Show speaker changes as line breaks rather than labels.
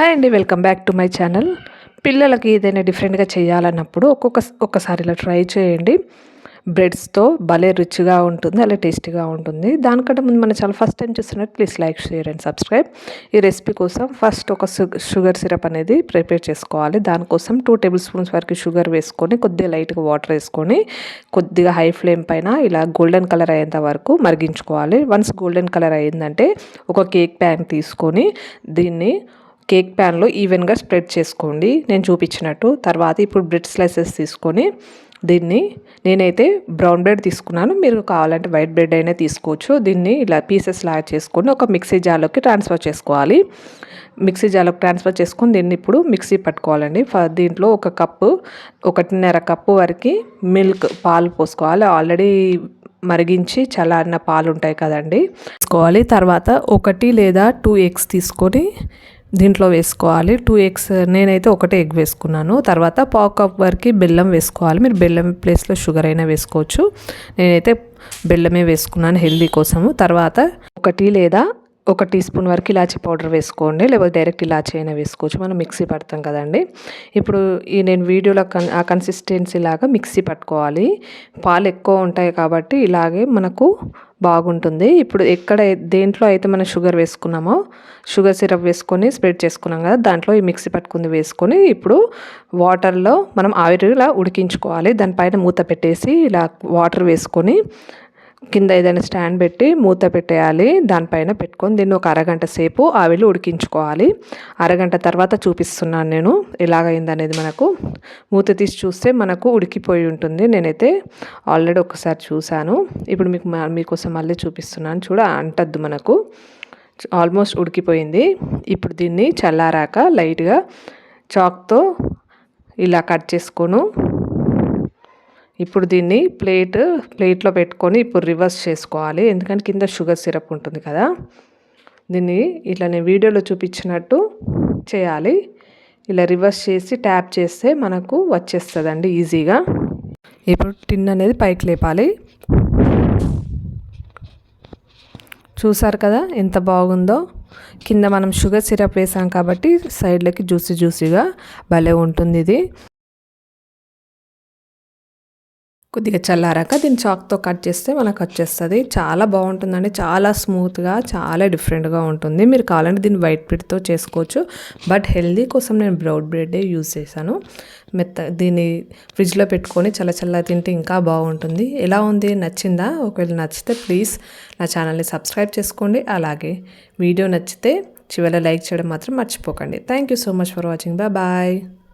Hi అండి welcome back to my channel. పిల్లలకి ఏదైనా డిఫరెంట్గా చేయాలన్నప్పుడు ఒక్కొక్క ఒక్కసారి ఇలా ట్రై చేయండి. బ్రెడ్స్తో భలే రుచిగా ఉంటుంది అలా టేస్టీగా ఉంటుంది. దానికంటే ముందు మన చాలా ఫస్ట్ టైం చూస్తున్నట్టు please like share and subscribe. ఈ రెసిపీ కోసం ఫస్ట్ ఒక షుగర్ సిరప్ అనేది ప్రిపేర్ చేసుకోవాలి. దానికోసం టూ టేబుల్ స్పూన్స్ వరకు షుగర్ వేసుకొని కొద్దిగా లైట్గా వాటర్ వేసుకొని కొద్దిగా హై ఫ్లేమ్ పైన ఇలా గోల్డెన్ కలర్ అయ్యేంత వరకు మరిగించుకోవాలి. వన్స్ గోల్డెన్ కలర్ అయ్యిందంటే ఒక కేక్ ప్యాన్ తీసుకొని దీన్ని కేక్ ప్యాన్లో ఈవెన్గా స్ప్రెడ్ చేసుకోండి. నేను చూపించినట్టు. తర్వాత ఇప్పుడు బ్రెడ్ స్లైసెస్ తీసుకొని దీన్ని నేనైతే బ్రౌన్ బ్రెడ్ తీసుకున్నాను. మీరు కావాలంటే వైట్ బ్రెడ్ అయినా తీసుకోవచ్చు. దీన్ని ఇలా పీసెస్ లాగా చేసుకొని ఒక మిక్సీ జార్లోకి ట్రాన్స్ఫర్ చేసుకోవాలి. మిక్సీ జార్లోకి ట్రాన్స్ఫర్ చేసుకొని దీన్ని ఇప్పుడు మిక్సీ పట్టుకోవాలండి. దీంట్లో ఒక కప్పు ఒకటిన్నర కప్పు వరకు మిల్క్ పాలు పోసుకోవాలి. ఆల్రెడీ మరిగించి చల్లారిన పాలు ఉంటాయి కదండి. తీసుకోవాలి. తర్వాత ఒకటి లేదా టూ ఎగ్స్ తీసుకొని దీంట్లో వేసుకోవాలి. టూ ఎగ్స్ నేనైతే ఒకటే ఎగ్ వేసుకున్నాను. తర్వాత పావు కప్ వరకు బెల్లం వేసుకోవాలి. మీరు బెల్లం ప్లేస్లో షుగర్ అయినా వేసుకోవచ్చు. నేనైతే బెల్లమే వేసుకున్నాను హెల్దీ కోసము. తర్వాత ఒకటి లేదా ఒక టీ స్పూన్ వరకు ఇలాచీ పౌడర్ వేసుకోండి లేకపోతే డైరెక్ట్ ఇలాచీ అయినా వేసుకోవచ్చు. మనం మిక్సీ పడతాం కదండి. ఇప్పుడు ఈ నేను వీడియోలో కన్ ఆ కన్సిస్టెన్సీ లాగా మిక్సీ పట్టుకోవాలి. పాలు ఎక్కువ ఉంటాయి కాబట్టి ఇలాగే మనకు బాగుంటుంది. ఇప్పుడు ఎక్కడ దేంట్లో అయితే మనం షుగర్ వేసుకున్నామో షుగర్ సిరప్ వేసుకొని స్ప్రెడ్ చేసుకున్నాం కదా దాంట్లో ఈ మిక్సీ పట్టుకుంది వేసుకొని ఇప్పుడు వాటర్లో మనం ఆవిరిలా ఉడికించుకోవాలి. దానిపైన మూత పెట్టేసి ఇలా వాటర్ వేసుకొని కింద ఏదైనా స్టాండ్ పెట్టి మూత పెట్టేయాలి. దానిపైన పెట్టుకొని దీన్ని ఒక అరగంట సేపు ఆవిలు ఉడికించుకోవాలి. అరగంట తర్వాత చూపిస్తున్నాను నేను ఎలాగైంది అనేది మనకు. మూత తీసి చూస్తే మనకు ఉడికిపోయి ఉంటుంది. నేనైతే ఆల్రెడీ ఒకసారి చూశాను. ఇప్పుడు మీకు మీకోసం మళ్ళీ చూపిస్తున్నాను. చూడ అంటద్దు మనకు. ఆల్మోస్ట్ ఉడికిపోయింది. ఇప్పుడు దీన్ని చల్లారాక లైట్గా చాక్తో ఇలా కట్ చేసుకొను. ఇప్పుడు దీన్ని ప్లేట్ ప్లేట్లో పెట్టుకొని ఇప్పుడు రివర్స్ చేసుకోవాలి. ఎందుకంటే కింద షుగర్ సిరప్ ఉంటుంది కదా. దీన్ని ఇట్లా నేను వీడియోలో చూపించినట్టు చేయాలి. ఇలా రివర్స్ చేసి ట్యాప్ చేస్తే మనకు వచ్చేస్తుందండి ఈజీగా. ఇప్పుడు టిన్ అనేది పైకి లేపాలి. చూసారు కదా ఎంత బాగుందో. కింద మనం షుగర్ సిరప్ వేసాం కాబట్టి సైడ్లకి జ్యూసీ జ్యూసీగా భలే ఉంటుంది ఇది. కొద్దిగా చల్లారాక దీన్ని చాక్తో కట్ చేస్తే మనకు వచ్చేస్తుంది చాలా బాగుంటుందండి. చాలా స్మూత్గా చాలా డిఫరెంట్గా ఉంటుంది. మీరు కావాలంటే దీన్ని వైట్ బ్రెడ్తో చేసుకోవచ్చు. బట్ హెల్దీ కోసం నేను బ్రౌడ్ బ్రెడ్ యూజ్ చేశాను. మెత్త దీన్ని ఫ్రిడ్జ్లో పెట్టుకొని చల్ల చల్ల తింటే ఇంకా బాగుంటుంది. ఎలా ఉంది? నచ్చిందా? ఒకవేళ నచ్చితే ప్లీజ్ నా ఛానల్ని సబ్స్క్రైబ్ చేసుకోండి. అలాగే వీడియో నచ్చితే చివరి లైక్ చేయడం మాత్రం మర్చిపోకండి. Thank you so much for watching. Bye bye.